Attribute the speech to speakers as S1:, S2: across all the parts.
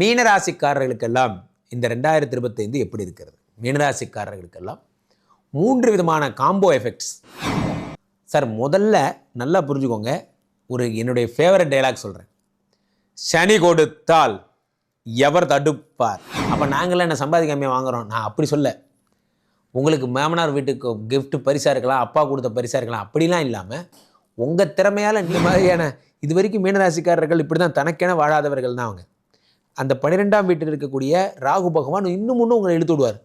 S1: மீனராசிக்காரர்களுக்கெல்லாம் இந்த ரெண்டாயிரத்தி இருபத்தைந்து எப்படி இருக்கிறது? மீனராசிக்காரர்களுக்கெல்லாம் மூன்று விதமான காம்போ எஃபெக்ட்ஸ் சார் முதல்ல நல்லா புரிஞ்சுக்கோங்க. ஒரு என்னுடைய ஃபேவரட் டைலாக் சொல்கிறேன் சனி கொடுத்தால் எவர் தடுப்பார்? அப்போ நாங்களாம் என்ன சம்பாதிக்காமையாக வாங்குறோம்? நான் அப்படி சொல்ல. உங்களுக்கு மாமனார் வீட்டுக்கு கிஃப்ட் பரிசாக இருக்கலாம் அப்பா கொடுத்த பரிசாக இருக்கலாம். அப்படிலாம் இல்லாமல் உங்கள் திறமையால் இந்த மாதிரியான இது வரைக்கும் மீனராசிக்காரர்கள் இப்படி தான் தனக்கென வாழாதவர்கள் தான் அவங்க. அந்த பன்னிரெண்டாம் வீட்டில் இருக்கக்கூடிய ராகு பகவான் இன்னும் இன்னும் உங்களை இழுத்து விடுவார்.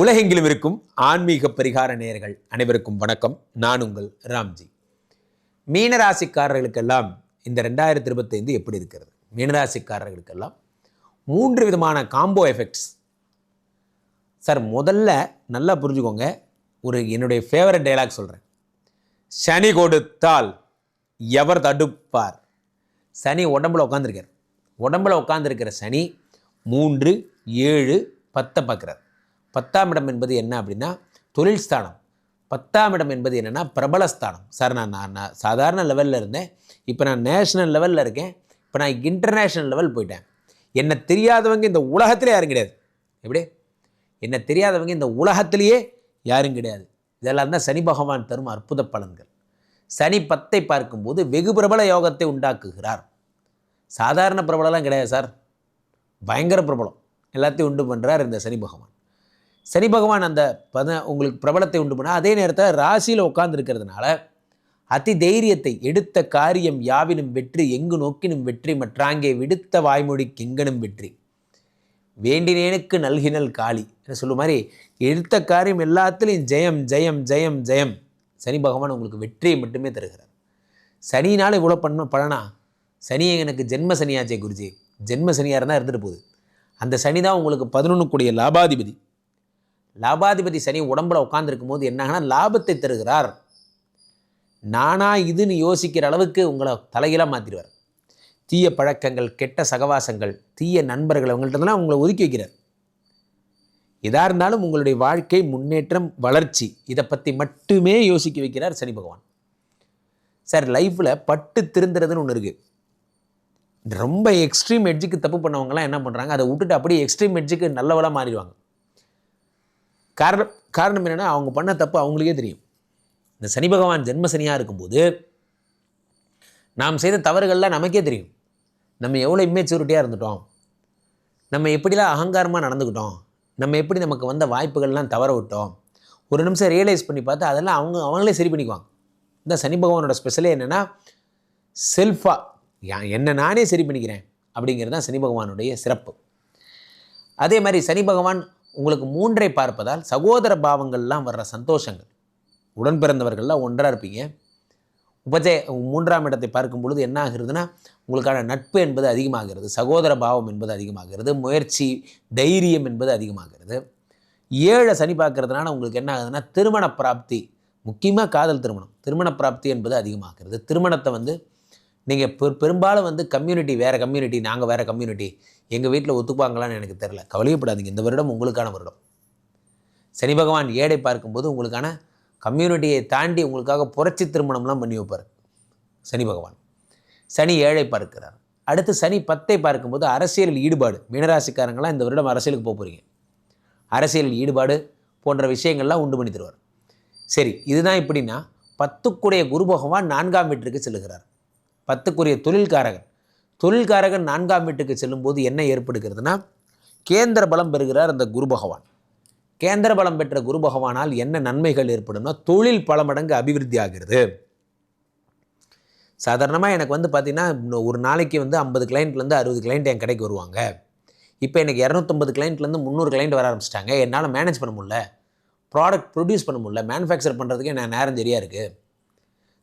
S1: உலகெங்கிலும் இருக்கும் ஆன்மீக பரிகார நேயர்கள் அனைவருக்கும் வணக்கம். நான் உங்கள் ராம்ஜி. மீனராசிக்காரர்களுக்கெல்லாம் இந்த ரெண்டாயிரத்தி இருபத்தைந்து எப்படி இருக்கிறது? மீனராசிக்காரர்களுக்கெல்லாம் மூன்று விதமான காம்போ எஃபெக்ட்ஸ் சார் முதல்ல நல்லா புரிஞ்சுக்கோங்க. ஒரு என்னுடைய ஃபேவரட் டைலாக் சொல்கிறேன் சனி கொடுத்தால் எவர் தடுப்பார்? சனி உடம்புல உட்காந்துருக்கார் உடம்புல உட்காந்துருக்கிற சனி மூன்று ஏழு பத்தை பார்க்குறார். பத்தாம் இடம் என்பது என்ன அப்படின்னா தொழில் ஸ்தானம். பத்தாம் இடம் என்பது என்னென்னா பிரபலஸ்தானம் சார் நான் நான் நான் சாதாரண லெவலில் இருந்தேன். இப்போ நான் நேஷனல் லெவலில் இருக்கேன். இப்போ நான் இன்டர்நேஷ்னல் லெவல் போயிட்டேன். என்னை தெரியாதவங்க இந்த உலகத்திலே யாரும் கிடையாது. எப்படி? என்னை தெரியாதவங்க இந்த உலகத்திலேயே யாரும் கிடையாது. இதெல்லாம் தான் சனி பகவான் தரும் அற்புத பலன்கள். சனி பத்தை பார்க்கும்போது வெகு பிரபல யோகத்தை உண்டாக்குகிறார். சாதாரண பிரபலம்லாம் கிடையாது சார். பயங்கர பிரபலம். எல்லாத்தையும் உண்டு பண்ணுறார் இந்த சனி பகவான். சனி பகவான் அந்த பத உங்களுக்கு பிரபலத்தை உண்டு பண்ணால் அதே நேரத்தில் ராசியில் உட்காந்துருக்கிறதுனால அதி தைரியத்தை எடுத்த காரியம் யாவினும் வெற்றி எங்கு நோக்கினும் வெற்றி மற்றாங்கே விடுத்த வாய்மொழிக்கு எங்கனும் வெற்றி. வேண்டினேனுக்கு நல்கினல் காளி என்ன சொல்லும் மாதிரி எடுத்த காரியம் எல்லாத்துலேயும் ஜெயம் ஜெயம் ஜெயம் ஜெயம் சனி பகவான் உங்களுக்கு வெற்றியை மட்டுமே தருகிறார். சனினால் இவ்வளோ பண்ண பலனா சனியை எனக்கு ஜென்ம சனியாச்சே குருஜி. ஜென்ம சனியாக இருந்தால் இருந்துட்டு போகுது. அந்த சனி தான் உங்களுக்கு பதினொன்று கூடிய லாபாதிபதி. லாபாதிபதி சனி உடம்புல உட்காந்துருக்கும் போது என்னாகனா லாபத்தை தருகிறார். நானா இதுன்னு யோசிக்கிற அளவுக்கு உங்களை தலைகீழாக மாற்றிடுவார் தீய பழக்கங்கள் கெட்ட சகவாசங்கள் தீய நண்பர்கள் அவங்கள்ட்டலாம் உங்களை ஒதுக்கி வைக்கிறார். எதாக இருந்தாலும் உங்களுடைய வாழ்க்கை முன்னேற்றம் வளர்ச்சி இதை பற்றி மட்டுமே யோசிக்க வைக்கிறார் சனி பகவான். சார் லைஃப்பில் பட்டு திருந்துறதுன்னு ஒன்று இருக்குது ரொம்ப எக்ஸ்ட்ரீம் எட்ஜுக்கு தப்பு பண்ணவங்கலாம் என்ன பண்ணுறாங்க அதை விட்டுட்டு அப்படியே எக்ஸ்ட்ரீம் எட்ஜுக்கு நல்லவளாக மாறிடுவாங்க. காரணம் காரணம் என்னென்னா அவங்க பண்ண தப்பு அவங்களுக்கே தெரியும். இந்த சனி பகவான் ஜென்ம சனியாக இருக்கும்போது நாம் செய்த தவறுகள்லாம் நமக்கே தெரியும். நம்ம எவ்வளோ இம்மெச்சூரிட்டியாக இருந்துட்டோம். நம்ம எப்படிலாம் அகங்காரமாக நடந்துக்கிட்டோம். நம்ம எப்படி நமக்கு வந்த வாய்ப்புகள்லாம் தவற விட்டோம். ஒரு நிமிஷம் ரியலைஸ் பண்ணி பார்த்து அதெல்லாம் அவங்க அவங்களே சரி பண்ணிக்குவாங்க. இந்த சனி பகவானோட ஸ்பெஷலே என்னென்னா செல்ஃபாக என்னை நானே சரி பண்ணிக்கிறேன் அப்படிங்கிறது தான் சனி பகவானுடைய சிறப்பு. அதே மாதிரி சனி பகவான் உங்களுக்கு மூன்றை பார்ப்பதால் சகோதர பாவங்கள்லாம் வர்ற சந்தோஷங்கள். உடன் பிறந்தவர்கள்லாம் ஒன்றாக இருப்பீங்க. உபஜய மூன்றாம் இடத்தை பார்க்கும் பொழுது என்ன ஆகுறதுன்னா உங்களுக்கான நட்பு என்பது அதிகமாகிறது. சகோதர பாவம் என்பது அதிகமாகிறது. முயற்சி தைரியம் என்பது அதிகமாகிறது. ஏழை சனி பார்க்கறதுனால உங்களுக்கு என்ன ஆகுதுன்னா திருமண பிராப்தி முக்கியமாக காதல் திருமணம். திருமண பிராப்தி என்பது அதிகமாகிறது. திருமணத்தை வந்து நீங்கள் பெ பெரும்பாலும் வந்து கம்யூனிட்டி வேறு கம்யூனிட்டி நாங்கள் வேறு கம்யூனிட்டி எங்கள் வீட்டில் ஒத்துப்பாங்களான்னு எனக்கு தெரில கவலையப்படாதீங்க. இந்த வருடம் உங்களுக்கான வருடம். சனி பகவான் ஏடை பார்க்கும்போது உங்களுக்கான கம்யூனிட்டியை தாண்டி உங்களுக்காக புரட்சி திருமணம்லாம் பண்ணி வைப்பார் சனி பகவான். சனி ஏழை பார்க்கிறார். அடுத்து சனி பத்தை பார்க்கும்போது அரசியலில் ஈடுபாடு. மீனராசிக்காரங்களாம் இந்த வருடம் அரசியலுக்கு போக போகிறீங்க அரசியலில் ஈடுபாடு போன்ற விஷயங்கள்லாம் உண்டு பண்ணி தருவார். சரி இதுதான் எப்படின்னா பத்துக்குடைய குரு பகவான் நான்காம் வீட்டிற்கு செல்லுகிறார். பத்துக்குரிய தொழில்காரகன். தொழில்காரகன் நான்காம் வீட்டுக்கு செல்லும்போது என்ன ஏற்படுகிறதுனா கேந்திர பலம் பெறுகிறார் அந்த குரு பகவான். கேந்திர பலம் பெற்ற குரு பகவானால் என்ன நன்மைகள் ஏற்படும்னா தொழில் பல மடங்கு அபிவிருத்தி ஆகிறது. சாதாரணமாக எனக்கு வந்து பார்த்திங்கன்னா ஒரு நாளைக்கு வந்து ஐம்பது கிளைண்ட்லேருந்து அறுபது கிளைண்ட் என் கடைக்கு வருவாங்க. இப்போ எனக்கு இரநூத்தம்பது கிளைண்ட்லேருந்து முந்நூறு கிளைண்ட் வர ஆரம்பிச்சிட்டாங்க. என்னால் மேனேஜ் பண்ண முடியல. ப்ராடக்ட் ப்ரொடியூஸ் பண்ண முடியல. மேனுஃபேக்சர் பண்ணுறதுக்கு நான் நேரம் சரியாக இருக்குது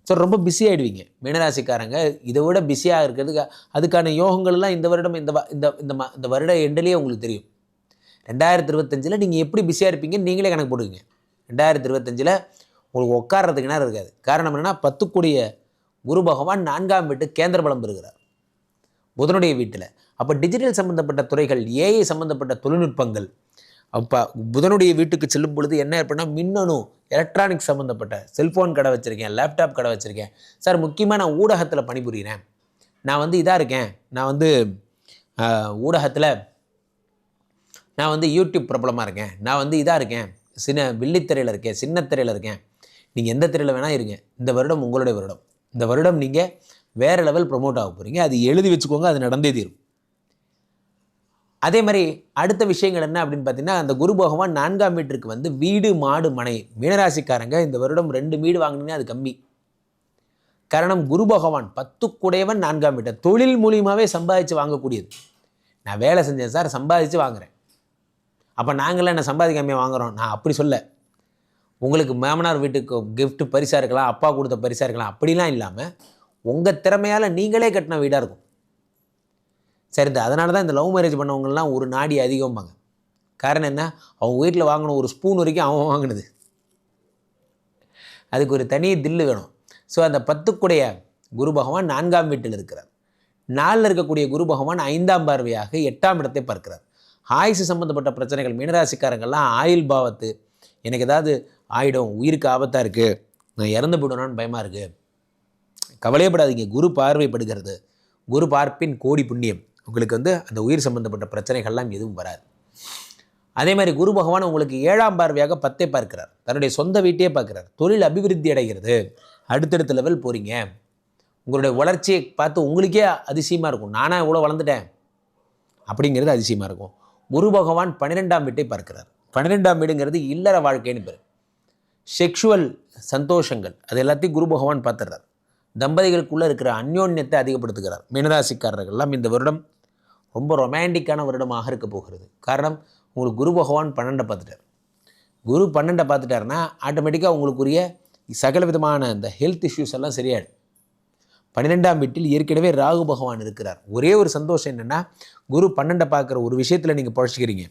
S1: ஸோ ரொம்ப பிஸி ஆகிடுவீங்க மீனராசிக்காரங்க இதை விட பிஸியாக இருக்கிறதுக்கு அதுக்கான யோகங்கள்லாம் இந்த வருடம் இந்த வ- இந்த இந்த ம- இந்த வருட எண்டிலேயே உங்களுக்கு தெரியும். ரெண்டாயிரத்தி இருபத்தஞ்சில் நீங்கள் எப்படி பிஸியாக இருப்பீங்கன்னு நீங்களே கணக்கு போடுவீங்க. ரெண்டாயிரத்தி இருபத்தஞ்சில் உங்களுக்கு உட்கார்றதுக்கு நேரம் இருக்காது. காரணம் என்னென்னா பத்துக்குடிய குரு பகவான் நான்காம் வீட்டு கேந்திர பலம் பெறுகிறார். புதனுடைய வீட்டில். அப்போ டிஜிட்டல் சம்மந்தப்பட்ட துறைகள் ஏஐ சம்மந்தப்பட்ட தொழில்நுட்பங்கள் அப்போ புதனுடைய வீட்டுக்கு செல்லும் பொழுது என்ன ஏற்படனா மின்னணு எலக்ட்ரானிக்ஸ் சம்மந்தப்பட்ட செல்ஃபோன் கடை வச்சுருக்கேன் லேப்டாப் கடை வச்சுருக்கேன். சார் முக்கியமாக நான் ஊடகத்தில் பணிபுரிகிறேன் நான் வந்து இதாக இருக்கேன். நான் வந்து ஊடகத்தில் நான் வந்து யூடியூப் பிரபலமாக இருக்கேன். நான் வந்து இதாக இருக்கேன். சின்ன வில்லித்திரையில் இருக்கேன் சின்னத்திரையில் இருக்கேன். நீங்கள் எந்த திரையில் வேணால் இருங்க. இந்த வருடம் உங்களுடைய வருடம். இந்த வருடம் நீங்கள் வேறு லெவல் ப்ரொமோட் ஆக போகிறீங்க அது எழுதி வச்சுக்கோங்க அது நடந்தே தீரும். அதே மாதிரி அடுத்த விஷயங்கள் என்ன அப்படின்னு பார்த்தீங்கன்னா அந்த குரு பகவான் நான்காம் வீட்டிற்கு வந்து வீடு மாடு மனை. மீனராசிக்காரங்க இந்த வருடம் ரெண்டு வீடு வாங்கினீங்கன்னா அது கம்மி. காரணம் குரு பகவான் பத்து குடையவன் நான்காம் வீட்டை. தொழில் மூலியமாகவே சம்பாதிச்சு வாங்கக்கூடியது. நான் வேலை செஞ்சேன் சார் சம்பாதிச்சு வாங்குறேன். அப்போ நாங்களாம் என்ன சம்பாதிக்காமையாக வாங்குறோம்? நான் அப்படி சொல்ல. உங்களுக்கு மாமனார் வீட்டுக்கு கிஃப்ட் பரிசாக இருக்கலாம் அப்பா கொடுத்த பரிசாக இருக்கலாம். அப்படிலாம் இல்லாமல் உங்கள் திறமையால் நீங்களே கட்டின வீடாக இருக்கும். சரி இந்த அதனால தான் இந்த லவ் மேரேஜ் பண்ணவங்கலாம் ஒரு நாடி அதிகம்பாங்க. காரணம் என்ன? அவங்க வீட்டில் வாங்கின ஒரு ஸ்பூன் வரைக்கும் அவன் வாங்கினது. அதுக்கு ஒரு தனி தில்லு வேணும். ஸோ அந்த பத்துக்குடைய குரு பகவான் நான்காம் வீட்டில் இருக்கிறார். நாளில் இருக்கக்கூடிய குரு பகவான் ஐந்தாம் பார்வையாக எட்டாம் இடத்தை பார்க்கிறார். ஆயுசு சம்மந்தப்பட்ட பிரச்சனைகள் மீனராசிக்காரங்கள்லாம் ஆயுள் பாவத்து எனக்கு ஏதாவது ஆயிடும் உயிருக்கு ஆபத்தாக இருக்குது நான் இறந்து போயிடணும்னு பயமாக இருக்குது கவலையப்படாதீங்க குரு பார்வைப்படுகிறது. குரு பார்ப்பின் கோடி புண்ணியம். உங்களுக்கு வந்து அந்த உயிர் சம்பந்தப்பட்ட பிரச்சனைகள்லாம் எதுவும் வராது. அதே மாதிரி குரு பகவான் உங்களுக்கு ஏழாம் பார்வையாக பத்தே பார்க்கிறார். தன்னுடைய சொந்த வீட்டையே பார்க்குறார். தொழில் அபிவிருத்தி அடைகிறது. அடுத்தடுத்த லெவல் போகிறீங்க உங்களுடைய வளர்ச்சியை பார்த்து உங்களுக்கே அதிசயமாக இருக்கும். நானாக இவ்வளோ வளர்ந்துட்டேன். அப்படிங்கிறது அதிசயமாக இருக்கும். குரு பகவான் பன்னிரெண்டாம் வீட்டை பார்க்கிறார். பன்னிரெண்டாம் வீடுங்கிறது இல்லற வாழ்க்கைன்னு பேர். செக்ஷுவல் சந்தோஷங்கள். அது எல்லாத்தையும் குரு பகவான் பார்த்துடுறார். தம்பதிகளுக்குள்ளே இருக்கிற அந்யோன்யத்தை அதிகப்படுத்துகிறார். மீனராசிக்காரர்கள் எல்லாம் இந்த வருடம் ரொம்ப ரொமான்டிக்கான வருடமாக இருக்க போகிறது. காரணம் உங்களுக்கு குரு பகவான் பன்னெண்டை பார்த்துட்டார். குரு பன்னெண்டை பார்த்துட்டாருன்னா ஆட்டோமேட்டிக்காக உங்களுக்குரிய சகல விதமான இந்த ஹெல்த் இஷ்யூஸ் எல்லாம் சரியாயிடும். பன்னிரெண்டாம் வீட்டில் ஏற்கனவே ராகு பகவான் இருக்கிறார். ஒரே ஒரு சந்தோஷம் என்னென்னா குரு பன்னெண்டை பார்க்குற ஒரு விஷயத்தில் நீங்கள் பழச்சிக்கிறீங்க.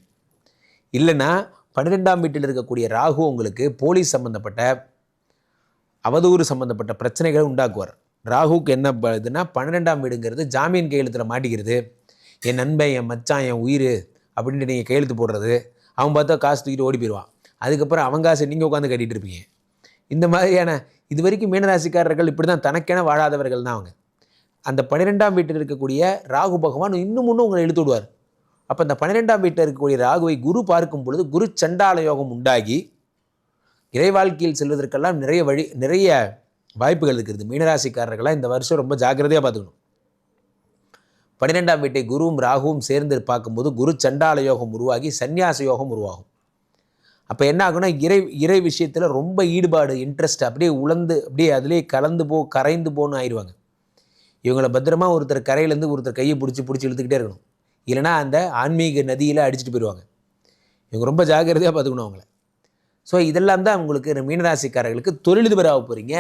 S1: இல்லைன்னா பன்னிரெண்டாம் வீட்டில் இருக்கக்கூடிய ராகு உங்களுக்கு போலீஸ் சம்மந்தப்பட்ட அவதூறு சம்மந்தப்பட்ட பிரச்சனைகளை உண்டாக்குவார். ராகுக்கு என்ன ப- இதுன்னா பன்னிரெண்டாம் வீடுங்கிறது ஜாமீன் கையெழுத்தில் மாட்டிக்கிறது. என் நண்பன் என் மச்சான் என் உயிர் அப்படின்ட்டு நீங்கள் கையெழுத்து போடுறது. அவன் பார்த்தா காசு தூக்கிட்டு ஓடி போயிடுவான் அதுக்கப்புறம் அவன் காசை நீங்கள் உட்காந்து கட்டிகிட்டு இருப்பீங்க. இந்த மாதிரியான இது வரைக்கும் மீனராசிக்காரர்கள் இப்படி தான் தனக்கென வாழாதவர்கள் தான் அவங்க. அந்த பன்னிரெண்டாம் வீட்டில் இருக்கக்கூடிய ராகு பகவான் இன்னும் இன்னும் உங்களை இழுத்து விடுவார். அப்போ அந்த பன்னிரெண்டாம் வீட்டில் இருக்கக்கூடிய ராகுவை குரு பார்க்கும் பொழுது குரு சண்டால யோகம் உண்டாகி இறை வாழ்க்கையில் செல்வதற்கெல்லாம் நிறைய வழி நிறைய வாய்ப்புகள் இருக்கிறது. மீனராசிக்காரர்களாக இந்த வருஷம் ரொம்ப ஜாக்கிரதையாக பார்த்துக்கணும். பன்னிரெண்டாம் வீட்டை குருவும் ராகுவும் சேர்ந்து பார்க்கும்போது குரு சண்டால யோகம் உருவாகி சன்னியாச யோகம் உருவாகும். அப்போ என்ன ஆகும்னா இறை இறை விஷயத்தில் ரொம்ப ஈடுபாடு இன்ட்ரெஸ்ட் அப்படியே உழந்து அப்படியே அதிலே கலந்து போ கரைந்து போன்னு ஆயிடுவாங்க. இவங்களை பத்திரமா ஒருத்தர் கரையிலேருந்து ஒருத்தர் கையை பிடிச்சி பிடிச்சி இழுத்துக்கிட்டே இருக்கணும். இல்லைன்னா அந்த ஆன்மீக நதியில் அடிச்சிட்டு போயிடுவாங்க. இவங்க ரொம்ப ஜாக்கிரதையாக பார்த்துக்கணும் அவங்கள. ஸோ இதெல்லாம் தான் உங்களுக்கு மீனராசிக்காரர்களுக்கு தொழிலதிபர் ஆக போகிறீங்க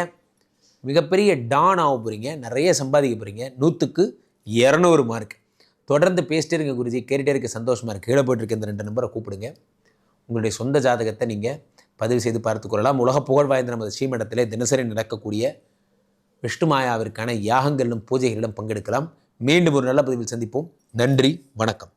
S1: மிகப்பெரிய டான் ஆக போகிறீங்க நிறைய சம்பாதிக்க போகிறீங்க நூற்றுக்கு இரநூறு மார்க் தொடர்ந்து பேசிட்டே இருங்க குருஜி. கேட்டுகிட்டே இருக்க சந்தோஷமாக இருக்குது கீழே போயிட்டுருக்க இந்த ரெண்டு நம்பரை கூப்பிடுங்க. உங்களுடைய சொந்த ஜாதகத்தை நீங்கள் பதிவு செய்து பார்த்துக்கொள்ளலாம் உலக புகழ் வாய்ந்த நமது ஸ்ரீமடத்தில் தினசரி நடக்கக்கூடிய விஷ்ணுமாயாவிற்கான யாகங்களிலும் பூஜைகளிலும் பங்கெடுக்கலாம். மீண்டும் ஒரு நல்ல பதிவில் சந்திப்போம். நன்றி. வணக்கம்.